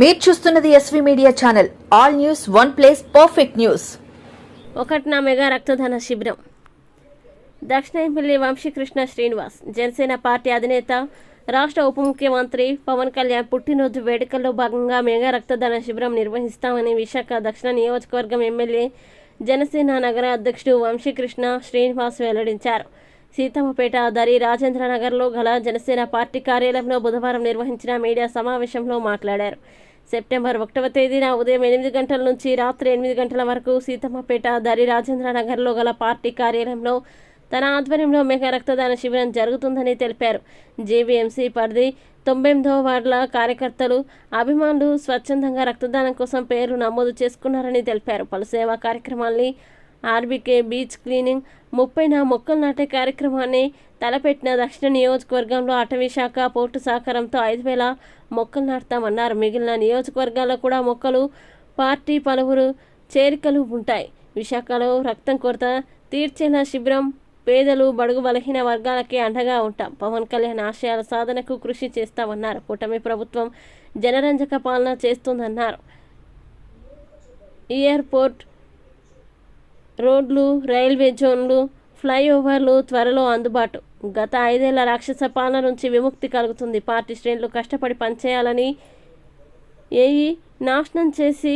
మీరు చూస్తున్నది SV media channel all news one place perfect news ఒకటిన మెగా రక్తదాన శిబిరం. దక్షిణ ఎమ్మెల్యే వంశీకృష్ణ శ్రీనివాస్ జనసేన పార్టీ అధినేత రాష్ట్ర ఉప ముఖ్యమంత్రి పవన్ కళ్యాణ్ పుట్టినరోజు వేడుకల్లో భాగంగా మెగా రక్తదాన శిబిరం నిర్వహిస్తామని విశాఖ దక్షిణ నియోజకవర్గం ఎమ్మెల్యే జనసేన నగర అధ్యక్షుడు వంశీకృష్ణ శ్రీనివాస్ వెల్లడించారు. సీతమ్మపేట దరి రాజేంద్ర నగర్లో గల జనసేన పార్టీ కార్యాలయంలో బుధవారం నిర్వహించిన మీడియా సమావేశంలో మాట్లాడారు. సెప్టెంబర్ ఒకటవ తేదీన ఉదయం ఎనిమిది గంటల నుంచి రాత్రి ఎనిమిది గంటల వరకు సీతమ్మపేట దరి రాజేంద్ర నగర్లో గల పార్టీ కార్యాలయంలో తన ఆధ్వర్యంలో మెగా రక్తదాన శిబిరం జరుగుతుందని తెలిపారు. జేబీఎంసీ పరిధి తొంభై ఎనిమిదవ వార్డుల కార్యకర్తలు అభిమానులు స్వచ్ఛందంగా రక్తదానం కోసం పేర్లు నమోదు చేసుకున్నారని తెలిపారు. పలు సేవా కార్యక్రమాల్ని ఆర్బీకే బీచ్ క్లీనింగ్ ముప్పైన మొక్కలు నాటే కార్యక్రమాన్ని తలపెట్టిన దక్షిణ నియోజకవర్గంలో అటవీ శాఖ పోర్టు సహకారంతో ఐదు వేల మొక్కలు నాటుతామన్నారు. మిగిలిన నియోజకవర్గాల్లో కూడా మొక్కలు పార్టీ పలువురు చేరికలు ఉంటాయి. విశాఖలో రక్తం కొరత తీర్చేలా శిబిరం పేదలు బడుగు బలహీన వర్గాలకే అండగా ఉంటాం. పవన్ కళ్యాణ్ ఆశయాల సాధనకు కృషి చేస్తామన్నారు. కూటమి ప్రభుత్వం జనరంజక పాలన చేస్తుందన్నారు. ఎయిర్పోర్ట్ రోడ్లు రైల్వే జోన్లు ఫ్లైఓవర్లు త్వరలో అందుబాటు. గత ఐదేళ్ళ రాక్షస పాలన నుంచి విముక్తి కలుగుతుంది. పార్టీ శ్రేణులు కష్టపడి పనిచేయాలని ఏఈ నాశనం చేసి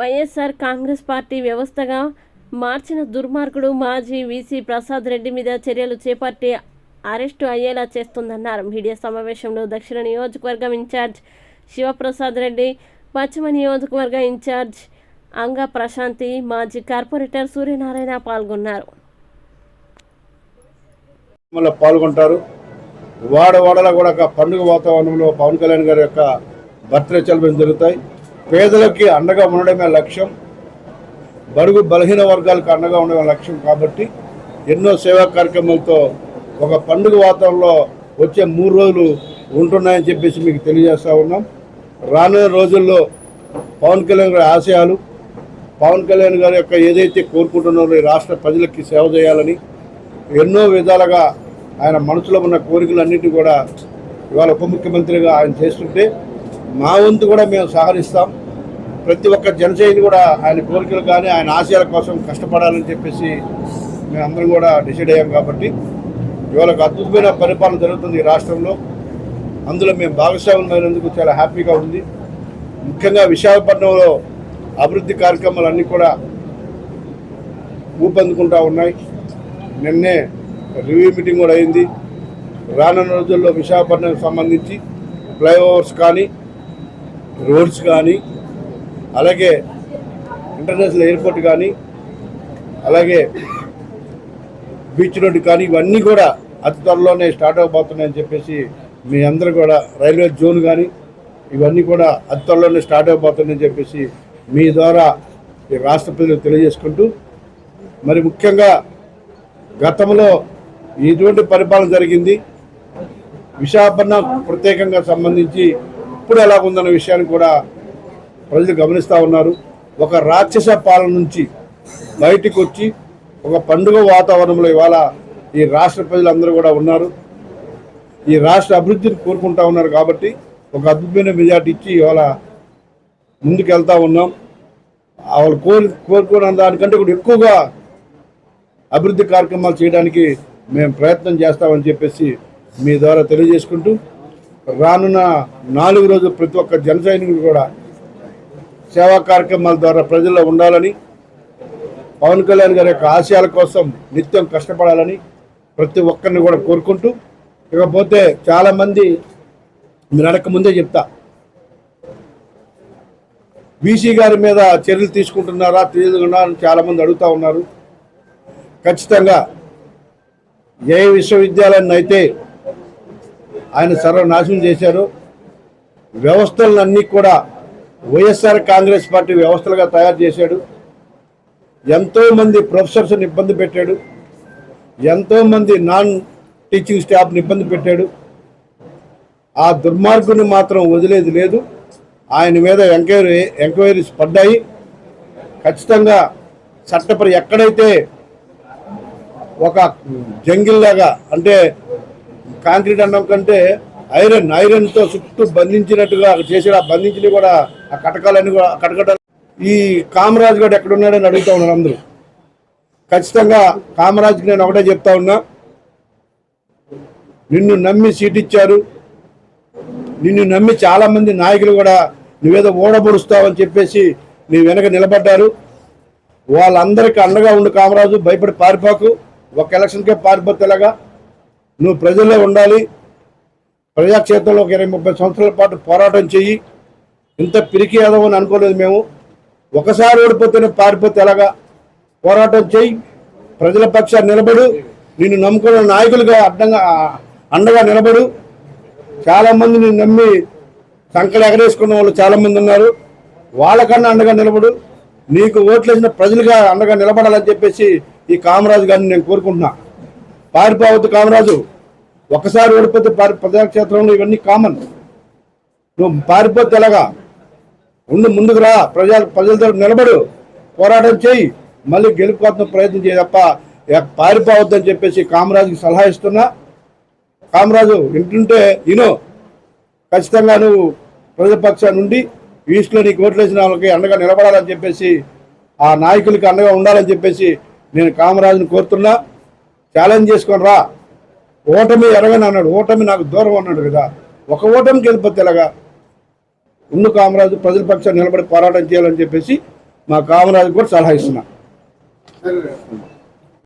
వైఎస్ఆర్ కాంగ్రెస్ పార్టీ వ్యవస్థగా మార్చిన దుర్మార్గుడు మాజీ వీసీ ప్రసాద్ రెడ్డి మీద చర్యలు చేపట్టి అరెస్టు అయ్యేలా చేస్తుందన్నారు. మీడియా సమావేశంలో దక్షిణ నియోజకవర్గం ఇన్ఛార్జ్ శివప్రసాద్ రెడ్డి పశ్చిమ నియోజకవర్గ ఇన్ఛార్జ్ అంగ ప్రశాంతి మాజీ కార్పొరేటర్ సూర్యనారాయణ పాల్గొన్నారు. మళ్ళీ పాల్గొంటారు. వాడవాడలా కూడా ఒక పండుగ వాతావరణంలో పవన్ కళ్యాణ్ గారి యొక్క బర్త్డే సెలబ్రేషన్ జరుగుతాయి. పేదలకి అండగా ఉండడమే లక్ష్యం. బడుగు బలహీన వర్గాలకు అండగా ఉండడమే లక్ష్యం కాబట్టి ఎన్నో సేవా కార్యక్రమాలతో ఒక పండుగ వాతావరణంలో వచ్చే మూడు రోజులు ఉంటున్నాయని చెప్పేసి మీకు తెలియజేస్తూ ఉన్నాం. రానున్న రోజుల్లో పవన్ కళ్యాణ్ గారి ఆశయాలు పవన్ కళ్యాణ్ గారి యొక్క ఏదైతే కోరుకుంటున్నారో ఈ రాష్ట్ర ప్రజలకి సేవ చేయాలని ఎన్నో విధాలుగా ఆయన మనసులో ఉన్న కోరికలన్నింటినీ కూడా ఇవాళ ఉప ముఖ్యమంత్రిగా ఆయన చేస్తుంటే మా వంతు కూడా మేము సహకరిస్తాం. ప్రతి ఒక్క జనసేన కూడా ఆయన కోరికలు కానీ ఆయన ఆశయాల కోసం కష్టపడాలని చెప్పేసి మేమందరం కూడా డిసైడ్ అయ్యాం కాబట్టి ఇవాళ ఒక అద్భుతమైన పరిపాలన జరుగుతుంది ఈ రాష్ట్రంలో. అందులో మేము భాగస్వామ్యమైనందుకు చాలా హ్యాపీగా ఉంది. ముఖ్యంగా విశాఖపట్నంలో అభివృద్ధి కార్యక్రమాలన్నీ కూడా ఊపందుకుంటా ఉన్నాయి. నిన్నే రివ్యూ మీటింగ్ కూడా అయింది. రానున్న రోజుల్లో విశాఖపట్నం సంబంధించి ఫ్లైఓవర్స్ కానీ రోడ్స్ కానీ అలాగే ఇంటర్నేషనల్ ఎయిర్పోర్ట్ కానీ అలాగే బీచ్ రోడ్డు కానీ ఇవన్నీ కూడా అతి త్వరలోనే స్టార్ట్ అవబోతున్నాయని చెప్పేసి మీ అందరూ కూడా రైల్వే జోన్ కానీ ఇవన్నీ కూడా అతి త్వరలోనే స్టార్ట్ అవబోతున్నాయని చెప్పేసి మీ ద్వారా ఈ రాష్ట్ర ప్రజలకు తెలియజేసుకుంటూ మరి ముఖ్యంగా గతంలో ఎటువంటి పరిపాలన జరిగింది. విశాఖపట్నం ప్రత్యేకంగా సంబంధించి ఇప్పుడు ఎలా ఉందన్న విషయాన్ని కూడా ప్రజలు గమనిస్తూ ఉన్నారు. ఒక రాక్షస పాలన నుంచి బయటికి వచ్చి ఒక పండుగ వాతావరణంలో ఇవాళ ఈ రాష్ట్ర ప్రజలందరూ కూడా ఉన్నారు. ఈ రాష్ట్ర అభివృద్ధిని కోరుకుంటా ఉన్నారు కాబట్టి ఒక అద్భుతమైన మెజార్టీ ఇచ్చి ఇవాళ ముందుకెళ్తా ఉన్నాం. వాళ్ళు కోరి కోరుకున్న దానికంటే కూడా ఎక్కువగా అభివృద్ధి కార్యక్రమాలు చేయడానికి మేము ప్రయత్నం చేస్తామని చెప్పేసి మీ ద్వారా తెలియజేసుకుంటూ రానున్న నాలుగు రోజులు ప్రతి ఒక్క జన కూడా సేవా కార్యక్రమాల ద్వారా ప్రజల్లో ఉండాలని పవన్ కళ్యాణ్ గారి యొక్క ఆశయాల కోసం నిత్యం కష్టపడాలని ప్రతి ఒక్కరిని కూడా కోరుకుంటూ ఇకపోతే చాలామంది మీరు ముందే చెప్తా. బీసీ గారి మీద చర్యలు తీసుకుంటున్నారా తెలియదుగా అని చాలామంది అడుగుతూ ఉన్నారు. ఖచ్చితంగా ఏ విశ్వవిద్యాలయాన్ని అయితే ఆయన సర్వనాశనం చేశారు వ్యవస్థలన్నీ కూడా వైఎస్ఆర్ కాంగ్రెస్ పార్టీ వ్యవస్థలుగా తయారు చేశాడు. ఎంతోమంది ప్రొఫెసర్స్ని ఇబ్బంది పెట్టాడు. ఎంతోమంది నాన్ టీచింగ్ స్టాఫ్ని ఇబ్బంది పెట్టాడు. ఆ దుర్మార్గుని మాత్రం వదిలేది లేదు. ఆయన మీద ఎంక్వైరీ ఎంక్వైరీస్ పడ్డాయి. ఖచ్చితంగా చట్టపరి ఎక్కడైతే ఒక జంగిల్ లాగా అంటే కాంక్రీట్ అనడం కంటే ఐరన్ ఐరన్తో చుట్టూ బంధించినట్టుగా చేసిన ఆ బంధించినవి కూడా ఆ కటకాలన్నీ కూడా కటకటాలు. ఈ కామరాజు గారు ఎక్కడ ఉన్నాడని అడుగుతా ఉన్నారు అందరూ. ఖచ్చితంగా కామరాజుకి నేను ఒకటే చెప్తా ఉన్నా. నిన్ను నమ్మి సీట్ ఇచ్చారు. నిన్ను నమ్మి చాలా మంది నాయకులు కూడా నువ్వేదో ఓడబొడుస్తావని చెప్పేసి నీ వెనక నిలబడ్డారు. వాళ్ళందరికీ అండగా ఉండు కామరాజు భయపడి పారిపోకు. ఒక ఎలక్షన్కే పారిపోతేలాగా నువ్వు ప్రజల్లో ఉండాలి. ప్రజాక్షేత్రంలో ఒక ఇరవై ముప్పై సంవత్సరాల పాటు పోరాటం చెయ్యి. ఇంత పిరికి అని అనుకోలేదు మేము. ఒకసారి ఓడిపోతేనే పారిపోతే ఎలాగా? పోరాటం చెయ్యి. ప్రజల పక్షాన్ని నిలబడు. నిన్ను నమ్ముకున్న నాయకులుగా అడ్డంగా అండగా నిలబడు. చాలామంది నేను నమ్మి సంకలు ఎగరేసుకున్న వాళ్ళు చాలామంది ఉన్నారు. వాళ్ళకన్నా అండగా నిలబడు. నీకు ఓట్లేసిన ప్రజలుగా అండగా నిలబడాలని చెప్పేసి ఈ కామరాజు గారిని నేను కోరుకుంటున్నా. పారిపోవద్దు కామరాజు. ఒకసారి ఓడిపోతే పారి ప్రజాక్షేత్రంలో ఇవన్నీ కామన్. నువ్వు పారిపోతే ఎలాగా? ఉండు ముందుకు రా. ప్రజల ప్రజలతో నిలబడు. పోరాటం చేయి. మళ్ళీ గెలుపుకోవడం ప్రయత్నం చేయి తప్ప పారిపోవద్దు పారిపోవద్దని చెప్పేసి కామరాజుకి సలహా ఇస్తున్నా. కామరాజు వింటుంటే ఇను ఖచ్చితంగా నువ్వు ప్రజాపక్షాన్ని నుండి ఈస్ట్లో నీకు ఓట్లేసిన వాళ్ళకి అండగా నిలబడాలని చెప్పేసి ఆ నాయకులకి అండగా ఉండాలని చెప్పేసి నేను కామరాజుని కోరుతున్నా ఛాలెంజ్ చేసుకొని రా. ఓటమి ఎరగని అన్నాడు. ఓటమి నాకు దూరం అన్నాడు కదా. ఒక ఓటమి వెళ్ళిపోతే ఎలాగా? ఉన్న కామరాజు ప్రజల పక్షాన్ని నిలబడి పోరాటం చేయాలని చెప్పేసి మా కామరాజు కూడా సలహా ఇస్తున్నా.